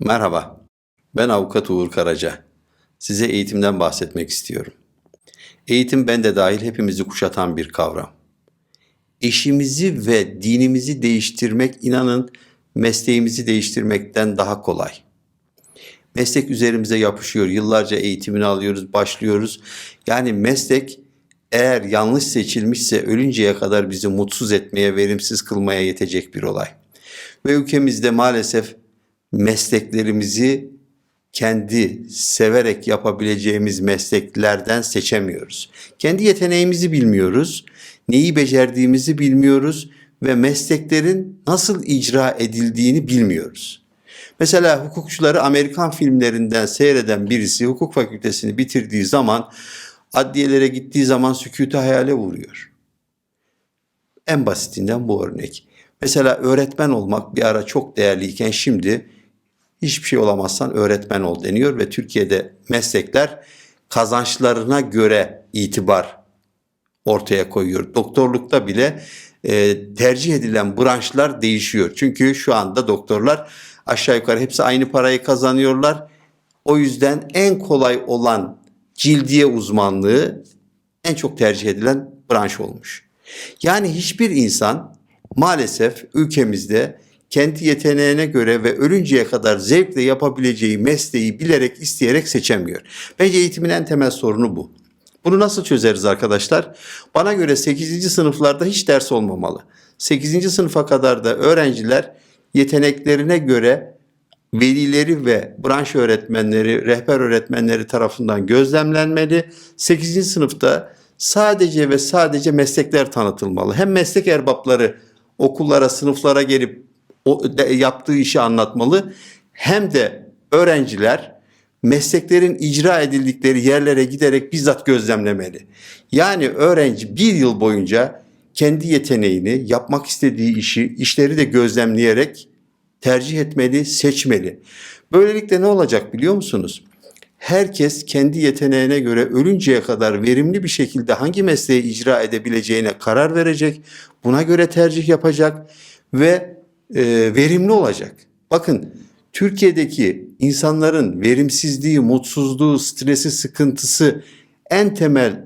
Merhaba, ben avukat Uğur Karaca. Size eğitimden bahsetmek istiyorum. Eğitim ben de dahil hepimizi kuşatan bir kavram. Eşimizi ve dinimizi değiştirmek inanın mesleğimizi değiştirmekten daha kolay. Meslek üzerimize yapışıyor. Yıllarca eğitimini alıyoruz, başlıyoruz. Yani meslek eğer yanlış seçilmişse ölünceye kadar bizi mutsuz etmeye, verimsiz kılmaya yetecek bir olay. Ve ülkemizde maalesef mesleklerimizi kendi severek yapabileceğimiz mesleklerden seçemiyoruz. Kendi yeteneğimizi bilmiyoruz, neyi becerdiğimizi bilmiyoruz ve mesleklerin nasıl icra edildiğini bilmiyoruz. Mesela hukukçuları Amerikan filmlerinden seyreden birisi hukuk fakültesini bitirdiği zaman adliyelere gittiği zaman sükutu hayale vuruyor. En basitinden bu örnek. Mesela öğretmen olmak bir ara çok değerliyken şimdi hiçbir şey olamazsan öğretmen ol deniyor ve Türkiye'de meslekler kazançlarına göre itibar ortaya koyuyor. Doktorlukta bile e, tercih edilen branşlar değişiyor. Çünkü şu anda doktorlar aşağı yukarı hepsi aynı parayı kazanıyorlar. O yüzden en kolay olan cildiye uzmanlığı en çok tercih edilen branş olmuş. Yani hiçbir insan maalesef ülkemizde kendi yeteneğine göre ve ölünceye kadar zevkle yapabileceği mesleği bilerek isteyerek seçemiyor. Bence eğitimin en temel sorunu bu. Bunu nasıl çözeriz arkadaşlar? Bana göre 8. sınıflarda hiç ders olmamalı. 8. sınıfa kadar da öğrenciler yeteneklerine göre velileri ve branş öğretmenleri, rehber öğretmenleri tarafından gözlemlenmeli. 8. sınıfta sadece ve sadece meslekler tanıtılmalı. Hem meslek erbapları okullara, sınıflara gelip o de, yaptığı işi anlatmalı. Hem de öğrenciler mesleklerin icra edildikleri yerlere giderek bizzat gözlemlemeli. Yani öğrenci bir yıl boyunca kendi yeteneğini, yapmak istediği işi, işleri de gözlemleyerek tercih etmeli, seçmeli. Böylelikle ne olacak biliyor musunuz? Herkes kendi yeteneğine göre ölünceye kadar verimli bir şekilde hangi mesleği icra edebileceğine karar verecek. Buna göre tercih yapacak ve e, verimli olacak. Bakın Türkiye'deki insanların verimsizliği, mutsuzluğu, stresi, sıkıntısı en temel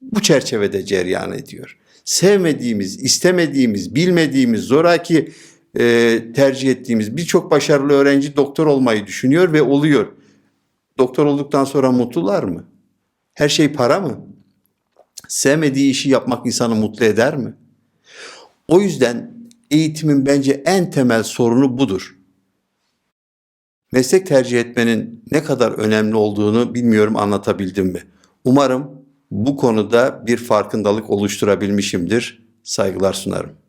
bu çerçevede cereyan ediyor. Sevmediğimiz, istemediğimiz, bilmediğimiz, zoraki e, tercih ettiğimiz birçok başarılı öğrenci doktor olmayı düşünüyor ve oluyor. Doktor olduktan sonra mutlular mı? Her şey para mı? Sevmediği işi yapmak insanı mutlu eder mi? O yüzden eğitimin bence en temel sorunu budur. Meslek tercih etmenin ne kadar önemli olduğunu bilmiyorum anlatabildim mi? Umarım bu konuda bir farkındalık oluşturabilmişimdir. Saygılar sunarım.